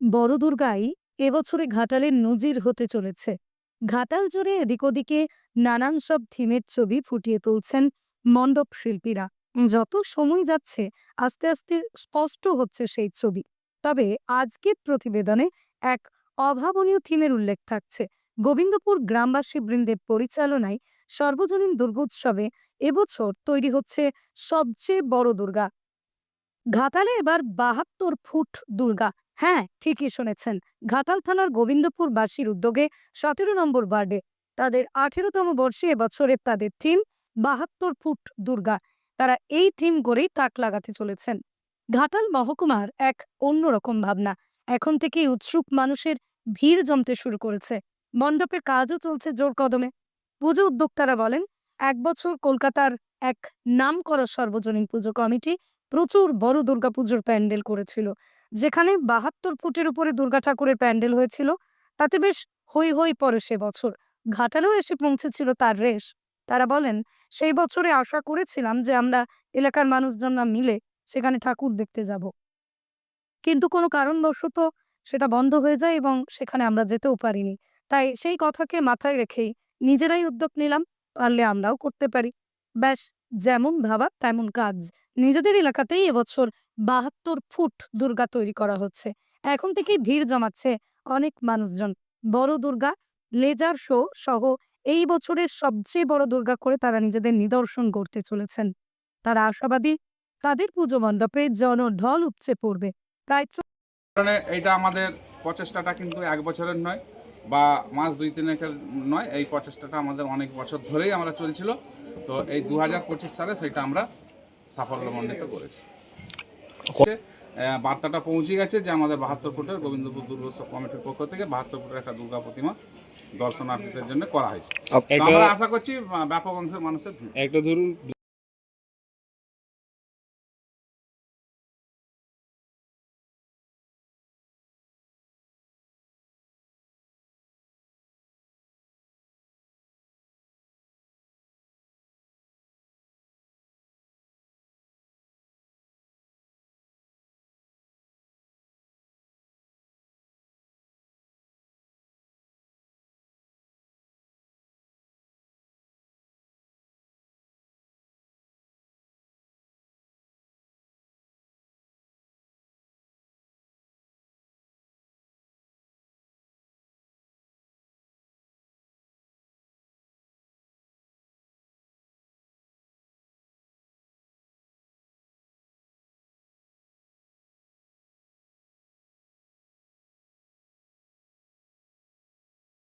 বড় দুর্গাই এবছরে ঘাটালের নজির হতে চলেছে। ঘাটাল জুড়ে এদিক ওদিকে নানান সব থিমের ছবি ফুটিয়ে তুলছেন মণ্ডপ শিল্পীরা। যত সময় যাচ্ছে, আস্তে আস্তে স্পষ্ট হচ্ছে সেই ছবি। তবে আজকের প্রতিবেদনে এক অভাবনীয় থিমের উল্লেখ থাকছে। গোবিন্দপুর গ্রামবাসী বৃন্দের পরিচালনায় সর্বজনীন দুর্গোৎসবে এবছর তৈরি হচ্ছে সবচেয়ে বড় দুর্গা। ঘাটালে এবার বাহাত্তর ফুট দুর্গা হ্যাঁ ঠিকই শুনেছেন। ঘাটাল থানার গোবিন্দপুর বাসীর উদ্যোগে সতেরো নম্বর ওয়ার্ডে তাদের আঠেরোতম বর্ষে এবছরের তাদের থিম বাহাত্তর ফুট দুর্গা। তারা এই থিম করেই তাক লাগাতে চলেছেন। ঘাটাল মহকুমার এক অন্যরকম ভাবনা। এখন থেকেই উৎসুক মানুষের ভিড় জমতে শুরু করেছে। মণ্ডপের কাজও চলছে জোর কদমে। পুজো উদ্যোক্তারা বলেন, এক বছর কলকাতার এক নামকরা সর্বজনীন পুজো কমিটি প্রচুর বড় দুর্গাপুজোর প্যান্ডেল করেছিল। যেখানে বাহাত্তর ফুটের উপরে দুর্গা ঠাকুরের প্যান্ডেল হয়েছিল। তাতে বেশ হই হই পরে সে বছর। ঘাটালেও এসে পৌঁছেছিল তার রেশ। তারা বলেন, সেই বছরে আশা করেছিলাম যে আমরা এলাকার মানুষজনরা মিলে সেখানে ঠাকুর দেখতে যাব। কিন্তু কোনো কারণবশত সেটা বন্ধ হয়ে যায় এবং সেখানে আমরা যেতেও পারিনি। তাই সেই কথাকে মাথায় রেখেই নিজেরাই উদ্যোগ নিলাম, পারলে আমরাও করতে পারি। ব্যাস যেমন ভাবা, তেমন কাজ। নিজেদের এলাকাতেই এবছর বাহাত্তর ফুট দুর্গা তৈরি করা হচ্ছে। এখন থেকেই ভিড় জমাচ্ছে অনেক মানুষজন। বড় দুর্গা, লেজার শো সহ এই বছরের সবচেয়ে বড় দুর্গা করে তারা নিজেদের নিদর্শন করতে চলেছেন। তারা আশাবাদী, তাদের পুজো মণ্ডপে জন ঢল উপচে পড়বে। প্রায় এইটা আমাদের প্রচেষ্টাটা কিন্তু এক বছরের নয়। বা মাস দুই তিনেকের নয় এই প্রচেষ্টাটা আমাদের অনেক বছর ধরেই আমরা চলছিল। তো এই দু সালে সেটা আমরা সাফল্যমণ্ডিত করেছি। বার্তাটা পৌঁছে গেছে যে আমাদের বাহাত্তর ফুটের গোবিন্দপুর দুর্গোৎসব কমিটির পক্ষ থেকে বাহাত্তর ফুটের একটা দুর্গা প্রতিমা দর্শনার্থীদের জন্য করা হয়েছে। আমরা আশা করছি ব্যাপক অংশের মানুষের একটা ধরুন